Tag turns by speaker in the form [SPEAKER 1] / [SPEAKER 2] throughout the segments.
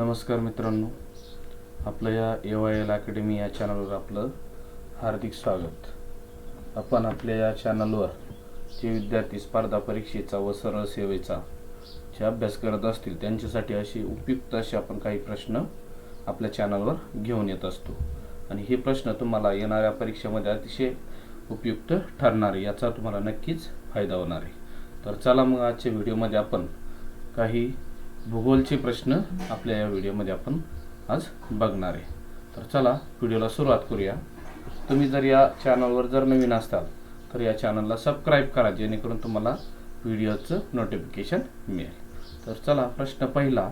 [SPEAKER 1] नमस्कार मित्रांनो आपलं या ए वाय एल अकॅडमी या चॅनलवर आपलं हार्दिक स्वागत. आपण आपल्या या चॅनलवर जे विद्यार्थी स्पर्धा परीक्षेचा व सरळ सेवेचा जे अभ्यास करत असतील त्यांच्यासाठी असे उपयुक्त असे आपण काही प्रश्न आपल्या चॅनलवर घेऊन येत असतो. आणि हे प्रश्न तुम्हाला येणाऱ्या परीक्षेमध्ये अतिशय उपयुक्त ठरणार आहे याचा तुम्हाला नक्कीच फायदा होणार आहे. तर चला मग आजच्या व्हिडिओमध्ये आपण काही भूगोलचे प्रश्न आपल्या या व्हिडिओमध्ये आपण आज बघणार आहे. तर चला व्हिडिओला सुरुवात करूया. तुम्ही जर या चॅनलवर जर नवीन असाल तर या चॅनलला सबस्क्राईब करा जेणेकरून तुम्हाला व्हिडिओचं नोटिफिकेशन मिळेल. तर चला प्रश्न पहिला.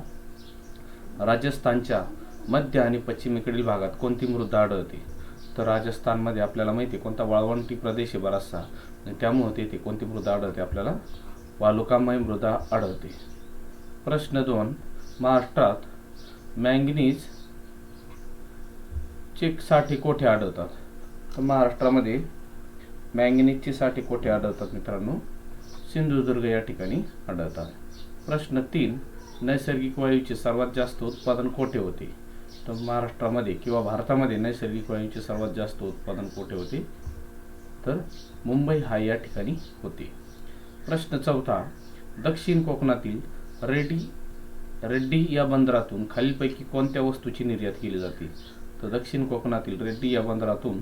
[SPEAKER 1] राजस्थानच्या मध्य आणि पश्चिमेकडील भागात कोणती मृदा आढळते? तर राजस्थानमध्ये आपल्याला माहिती आहे कोणता वाळवंटी प्रदेश आहे बराचसा. त्यामुळे तेथे कोणती मृदा आढळते? आपल्याला वालुकामय मृदा आढळते. प्रश्न दोन. महाराष्ट्रात मॅंगनीज चे साठी कोठे आढळतात? तर महाराष्ट्रामध्ये मॅंगनीजची साठी कोठे आढळतात मित्रांनो? सिंधुदुर्ग या ठिकाणी आढळतात. प्रश्न तीन. नैसर्गिक वायूचे सर्वात जास्त उत्पादन कोठे होते? तर महाराष्ट्रामध्ये किंवा भारतामध्ये नैसर्गिक वायूचे सर्वात जास्त उत्पादन कोठे होते? तर मुंबई हा या ठिकाणी होते. प्रश्न चौथा. दक्षिण कोकणातील रेड्डी रेड्डी या बंदरातून खालीलपैकी कोणत्या वस्तूची निर्यात केली जाते? तर दक्षिण कोकणातील रेड्डी या बंदरातून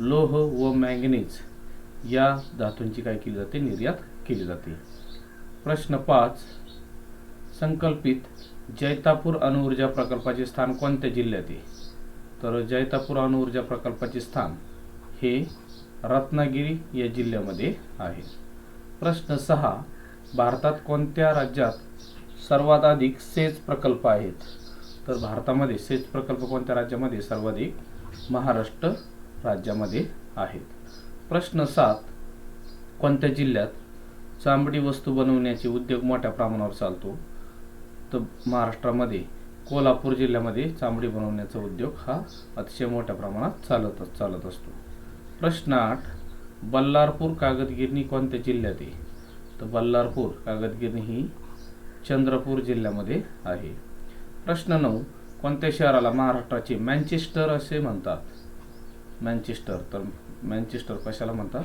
[SPEAKER 1] लोह व मॅंगनीज या धातूंची काय केली जाते? निर्यात केली जाते. प्रश्न पाच. संकल्पित जैतापूर अणुऊर्जा प्रकल्पाचे स्थान कोणत्या जिल्ह्यात आहे? तर जैतापूर अणुऊर्जा प्रकल्पाचे स्थान हे रत्नागिरी या जिल्ह्यामध्ये आहे. प्रश्न सहा. भारतात कोणत्या राज्यात सर्वात अधिक सेच प्रकल्प आहेत? तर भारतामध्ये सेच प्रकल्प कोणत्या राज्यामध्ये? सर्वाधिक महाराष्ट्र राज्यामध्ये आहेत. प्रश्न सात कोणत्या जिल्ह्यात चांबडी वस्तू बनवण्याचे उद्योग मोठ्या प्रमाणावर चालतो? तर महाराष्ट्रामध्ये कोल्हापूर जिल्ह्यामध्ये चांबडी बनवण्याचा उद्योग हा अतिशय मोठ्या प्रमाणात चालत चालत असतो. प्रश्न आठ बल्लारपूर कागदगिरणी कोणत्या जिल्ह्यात आहे? तर बल्लारपूर कागदगिरी ही चंद्रपूर जिल्ह्यामध्ये आहे. प्रश्न नऊ कोणत्या शहराला महाराष्ट्राचे मँचेस्टर असे म्हणतात? मँचेस्टर तर मँचेस्टर कशाला म्हणतात?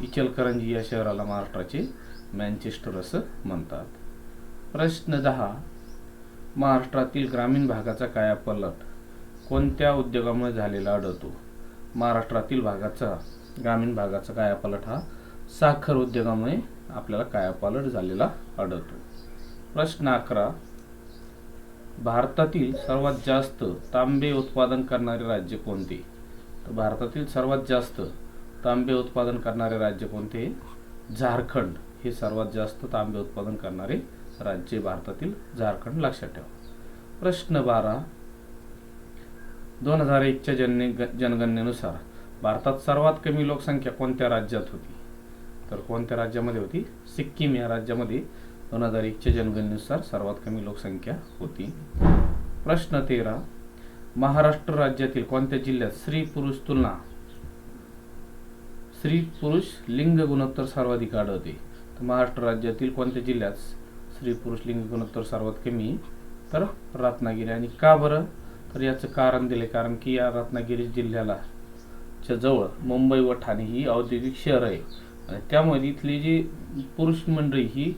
[SPEAKER 1] इचलकरंजी या शहराला महाराष्ट्राचे मँचेस्टर असं म्हणतात. प्रश्न दहा महाराष्ट्रातील ग्रामीण भागाचा कायापलट कोणत्या उद्योगामुळे झालेला आढळतो? महाराष्ट्रातील भागाचा ग्रामीण भागाचा कायापलट हा साखर उद्योगामुळे आपल्याला कायापालट झालेला आढळतो. प्रश्न अकरा. भारतातील सर्वात जास्त तांबे उत्पादन करणारे राज्य कोणते? तर भारतातील सर्वात जास्त तांबे उत्पादन करणारे राज्य कोणते? झारखंड. हे सर्वात जास्त तांबे उत्पादन करणारे राज्य भारतातील झारखंड लक्षात ठेवा. प्रश्न बारा. दोन हजार एकच्या जनने जनगणनेनुसार भारतात सर्वात कमी लोकसंख्या कोणत्या राज्यात होती? तर कोणत्या राज्यामध्ये होती? सिक्कीम या राज्यामध्ये दोन हजार एकच्या जनगणनेनुसार सर्वात कमी लोकसंख्या होती. प्रश्न तेरा. महाराष्ट्र राज्यातील कोणत्या जिल्ह्यात स्त्री पुरुष तुलना? स्त्री पुरुष लिंग गुणोत्तर सर्वाधिक आढळते. तर महाराष्ट्र राज्यातील कोणत्या जिल्ह्यात स्त्री पुरुष लिंग गुणोत्तर सर्वात कमी? तर रत्नागिरी. आणि का बरं? तर याचं कारण दिले कारण की या रत्नागिरी जिल्ह्याला च्या जवळ मुंबई व ठाणे ही औद्योगिक शहर आहे. आणि त्यामुळे इथली जी पुरुष मंडळी ही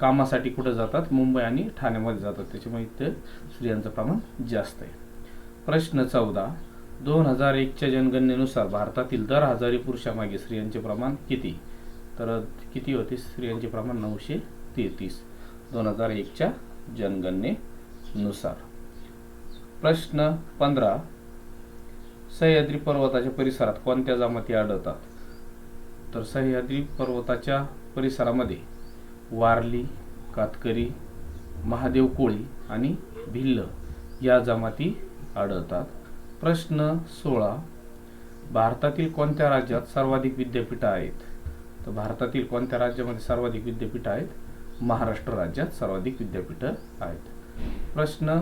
[SPEAKER 1] कामासाठी कुठं जातात? मुंबई आणि ठाण्यामध्ये जातात. त्याच्यामुळे इथं स्त्रियांचं प्रमाण जास्त आहे. प्रश्न चौदा. दोन हजार एकच्या जनगणनेनुसार भारतातील दर हजारी पुरुषामागे स्त्रियांचे प्रमाण किती? तर किती होते? स्त्रियांचे प्रमाण नऊशे तेहतीस. दोन हजार एकच्या जनगणनेनुसार. प्रश्न पंधरा. सह्याद्री पर्वताच्या परिसरात कोणत्या जमाती आढळतात? तर सह्याद्री पर्वताच्या परिसरामध्ये वारली कातकरी महादेव कोळी आणि भिल्ल या जमाती आढळतात. प्रश्न सोळा. भारतातील कोणत्या राज्यात सर्वाधिक विद्यापीठं आहेत? तर भारतातील कोणत्या राज्यामध्ये सर्वाधिक विद्यापीठं आहेत? महाराष्ट्र राज्यात सर्वाधिक विद्यापीठं आहेत. प्रश्न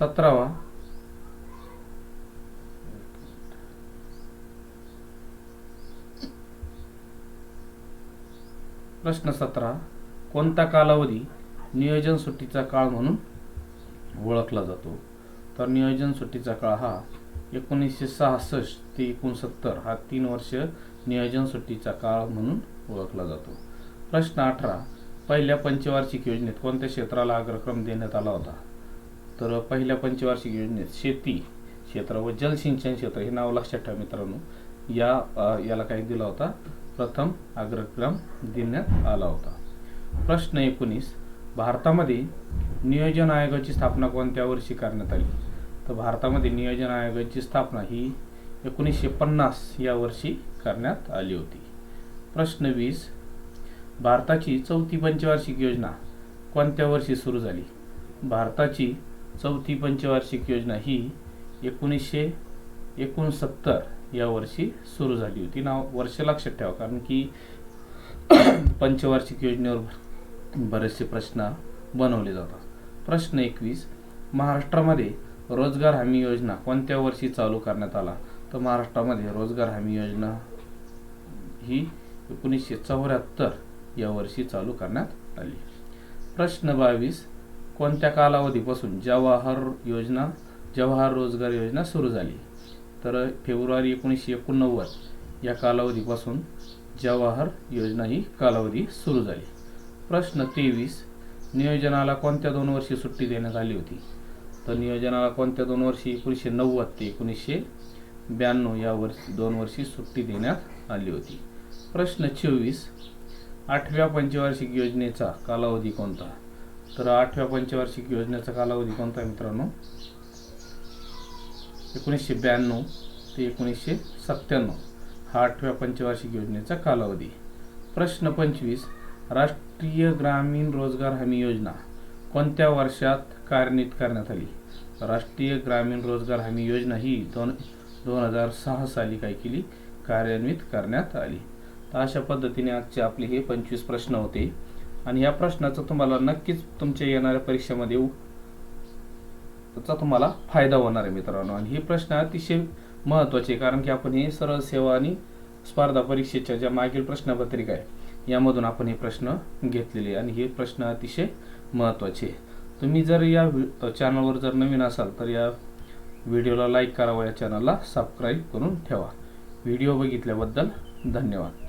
[SPEAKER 1] सतरावा. प्रश्न सतरा कोणता कालावधी नियोजन सुट्टीचा काळ म्हणून ओळखला जातो? तर नियोजन सुट्टीचा काळ हा एकोणीसशे सहासष्ट ते एकोणसत्तर हा तीन वर्ष नियोजन सुट्टीचा काळ म्हणून ओळखला जातो. प्रश्न अठरा पहिल्या पंचवार्षिक योजनेत कोणत्या क्षेत्राला अग्रक्रम देण्यात आला होता? तर पहिल्या पंचवार्षिक योजनेत शेती क्षेत्र व जलसिंचन क्षेत्र हे नाव लक्षात ठेवा मित्रांनो. या याला काही दिला होता. प्रथम अग्रक्रम देण्यात आला होता. प्रश्न एकोणीस. भारतामध्ये नियोजन आयोगाची स्थापना कोणत्या वर्षी करण्यात आली? तर भारतामध्ये नियोजन आयोगाची स्थापना ही एकोणीसशे पन्नास या वर्षी करण्यात आली होती. प्रश्न वीस. भारताची चौथी पंचवार्षिक योजना कोणत्या वर्षी सुरू झाली? भारताची चौथी पंचवार्षिक योजना ही एकोणीसशे एकोणसत्तर या वर्षी सुरू झाली होती. नाव वर्ष लक्षात ठेवा कारण की पंचवार्षिक योजनेवर बरेचसे प्रश्न बनवले जातात. प्रश्न एकवीस महाराष्ट्रामध्ये रोजगार हमी योजना कोणत्या वर्षी चालू करण्यात आला? तर महाराष्ट्रामध्ये रोजगार हमी योजना ही एकोणीसशे चौऱ्याहत्तर या वर्षी चालू करण्यात आली. प्रश्न बावीस कोणत्या कालावधीपासून जवाहर योजना जवाहर रोजगार योजना सुरू झाली? तर फेब्रुवारी एकोणीसशे एकोणनव्वद या कालावधीपासून जवाहर योजना ही कालावधी सुरू झाली. प्रश्न तेवीस नियोजनाला कोणत्या दोन वर्षी सुट्टी देण्यात आली होती? तर नियोजनाला कोणत्या दोन वर्षी एकोणीसशे नव्वद ते एकोणीसशे ब्याण्णव या वर्षी दोन वर्षी सुट्टी देण्यात आली होती? प्रश्न चोवीस आठव्या पंचवार्षिक योजनेचा कालावधी कोणता? तर आठव्या पंचवार्षिक योजनेचा कालावधी कोणता मित्रांनो? एकोणीसशे ब्याण्णव ते एकोणीसशे सत्त्याण्णव. हा आठव्या पंचवार्षिक योजनेचा कालावधी. प्रश्न पंचवीस राष्ट्रीय ग्रामीण रोजगार हमी योजना कोणत्या वर्षात कार्यान्वित करण्यात आली? राष्ट्रीय ग्रामीण रोजगार हमी योजना ही दोन दोन हजार सहा साली काय केली? कार्यान्वित करण्यात आली. तर अशा पद्धतीने आजचे आपले हे पंचवीस प्रश्न होते. आणि या प्रश्नाचं तुम्हाला नक्कीच तुमच्या येणाऱ्या परीक्षेमध्ये त्याचा तुम्हाला फायदा होणार आहे मित्रांनो. आणि हे प्रश्न अतिशय महत्त्वाचे आहे, कारण की आपण हे सरळ सेवा आणि स्पर्धा परीक्षेच्या ज्या मागील प्रश्नपत्रिका आहे यामधून आपण हे प्रश्न घेतलेले आणि हे प्रश्न अतिशय महत्त्वाचे आहे. तुम्ही जर या व्हि- चॅनलवर जर नवीन असाल तर या व्हिडिओला लाईक करावा या चॅनलला सबस्क्राईब करून ठेवा. व्हिडिओ बघितल्याबद्दल धन्यवाद.